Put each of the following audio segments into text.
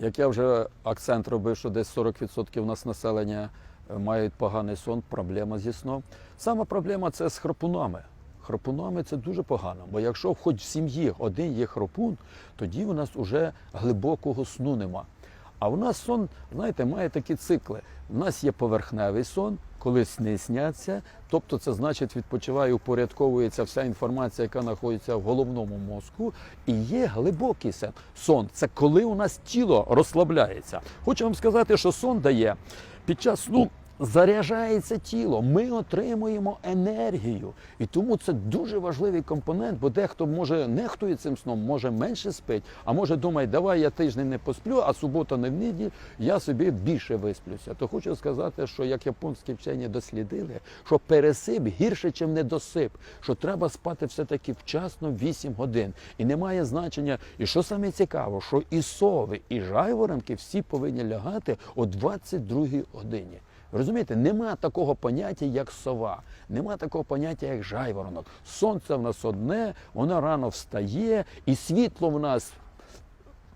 Як я вже акцент робив, що десь 40% у нас населення е, мають поганий сон, проблема зі сном. Сама проблема це з храпунами. Храпунами це дуже погано, бо якщо хоч в сім'ї один є храпун, тоді у нас вже глибокого сну нема. А у нас сон, знаєте, має такі цикли. У нас є поверхневий сон, коли сни сняться, тобто це значить відпочиває, упорядковується вся інформація, яка знаходиться в головному мозку. І є глибокий сон. сон. Це коли у нас тіло розслабляється. Хочу вам сказати, що сон дає під час сну. Заряджається тіло, ми отримуємо енергію. І тому це дуже важливий компонент, бо дехто може нехтує цим сном, може менше спить, а може думає, давай я тиждень не посплю, а субота не в неділю, я собі більше висплюся. То хочу сказати, що як японські вчені дослідили, що пересип гірше, ніж недосип, що треба спати все-таки вчасно 8 годин. І немає значення, і що саме цікаво, що і сови, і жайворонки всі повинні лягати о 22 годині. Розумієте, нема такого поняття, як сова, нема такого поняття, як жайворонок. Сонце в нас одне, воно рано встає, і світло в нас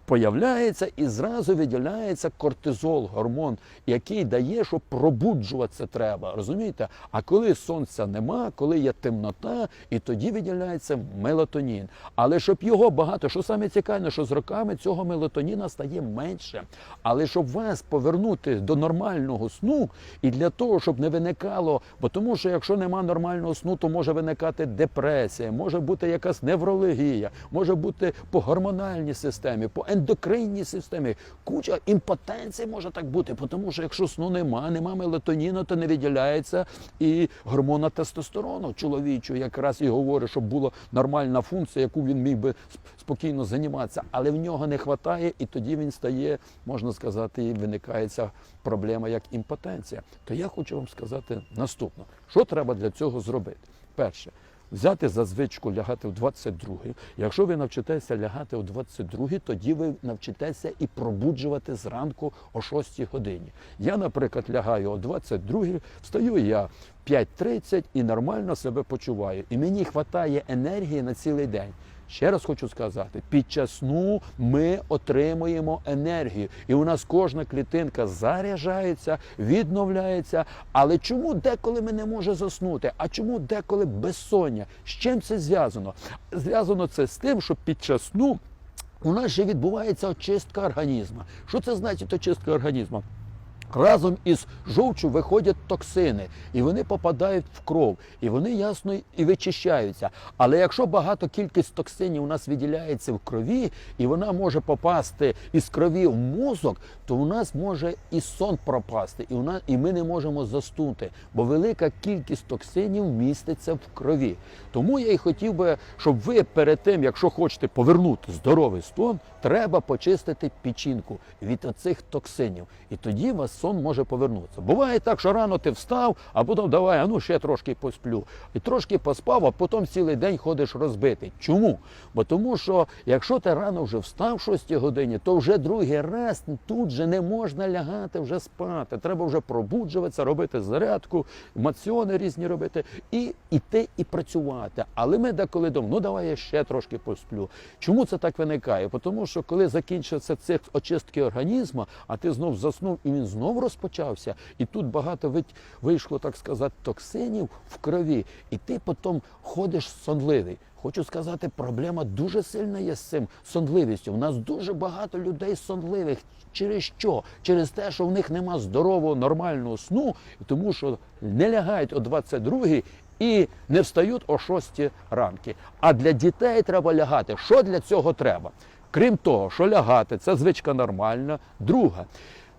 появляється і зразу виділяється кортизол, гормон, який дає, що пробуджуватися треба. Розумієте? А коли сонця нема, коли є темнота, і тоді виділяється мелатонін. Але щоб його багато, що саме цікаве, що з роками цього мелатоніна стає менше. Але щоб вас повернути до нормального сну, і для того, щоб не виникало, бо тому що якщо нема нормального сну, то може виникати депресія, може бути якась неврологія, може бути по гормональній системі, по ендокринній системі. Куча імпотенції може так бути, тому що якщо сну нема, нема мелатоніну, то не виділяється і гормона тестостерону чоловічого, якраз і говорить, щоб була нормальна функція, яку він міг би спокійно займатися, але в нього не вистачає, і тоді він стає, можна сказати, і виникає ця проблема як імпотенція. То я хочу вам сказати наступне: що треба для цього зробити? Перше. Взяти за звичку лягати в 22 Якщо ви навчитеся лягати о 22 тоді ви навчитеся і пробуджувати зранку о 6 годині. Я, наприклад, лягаю о 22 встаю я 5.30 і нормально себе почуваю. І мені вистачає енергії на цілий день. Ще раз хочу сказати: під час сну ми отримуємо енергію, і у нас кожна клітинка заряджається, відновляється. Але чому деколи ми не можемо заснути? А чому деколи безсоння? З чим це зв'язано? Зв'язано це з тим, що під час сну у нас ще відбувається очистка організму. Що це значить очистка організму? Разом із жовчу виходять токсини, і вони попадають в кров, і вони ясно і вичищаються. Але якщо багато кількість токсинів у нас виділяється в крові, і вона може попасти із крові в мозок, то у нас може і сон пропасти, і у нас і ми не можемо заснути, бо велика кількість токсинів міститься в крові. Тому я і хотів би, щоб ви перед тим, якщо хочете повернути здоровий сон, треба почистити печінку від оцих токсинів. І тоді вас сон може повернутися. Буває так, що рано ти встав, а потім давай, а ну ще трошки посплю. І трошки поспав, а потім цілий день ходиш розбитий. Чому? Бо тому що якщо ти рано вже встав в 6 годині, то вже другий раз тут же не можна лягати вже спати. Треба вже пробуджуватися, робити зарядку, маціони різні робити і йти і працювати. Але ми деколи думаємо, ну давай я ще трошки посплю. Чому це так виникає? Тому що коли закінчиться цих очистки організму, а ти знов заснув і він знов розпочався, і тут багато вийшло, так сказати, токсинів в крові, і ти потім ходиш сонливий. Хочу сказати, проблема дуже сильна є з цим сонливістю. У нас дуже багато людей сонливих. Через що? Через те, що в них нема здорового, нормального сну, тому що не лягають о 22 і не встають о 6 ранки. А для дітей треба лягати. Що для цього треба? Крім того, що лягати, це звичка нормальна. Друга.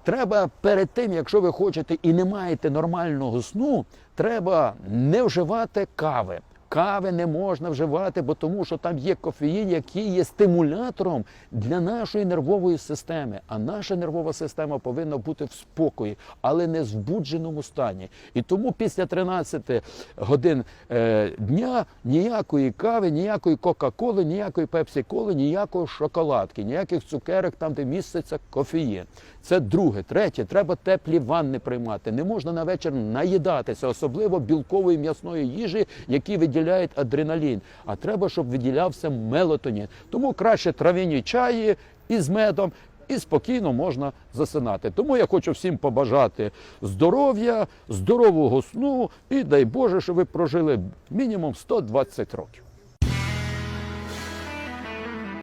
Треба перед тим, якщо ви хочете і не маєте нормального сну, треба не вживати кави. Кави не можна вживати, бо тому що там є кофеїн, який є стимулятором для нашої нервової системи. А наша нервова система повинна бути в спокої, але не в збудженому стані. І тому після 13 годин е, дня ніякої кави, ніякої Кока-Коли, ніякої Пепсі-Коли, ніякої шоколадки, ніяких цукерок там, де міститься кофеїн. Це друге. Третє, треба теплі ванни приймати. Не можна на вечір наїдатися, особливо білкової м'ясної їжі, які виділяють адреналін. А треба, щоб виділявся мелатонін. Тому краще трав'яні чаї із медом. і спокійно можна засинати. Тому я хочу всім побажати здоров'я, здорового сну і дай Боже, щоб ви прожили мінімум 120 років.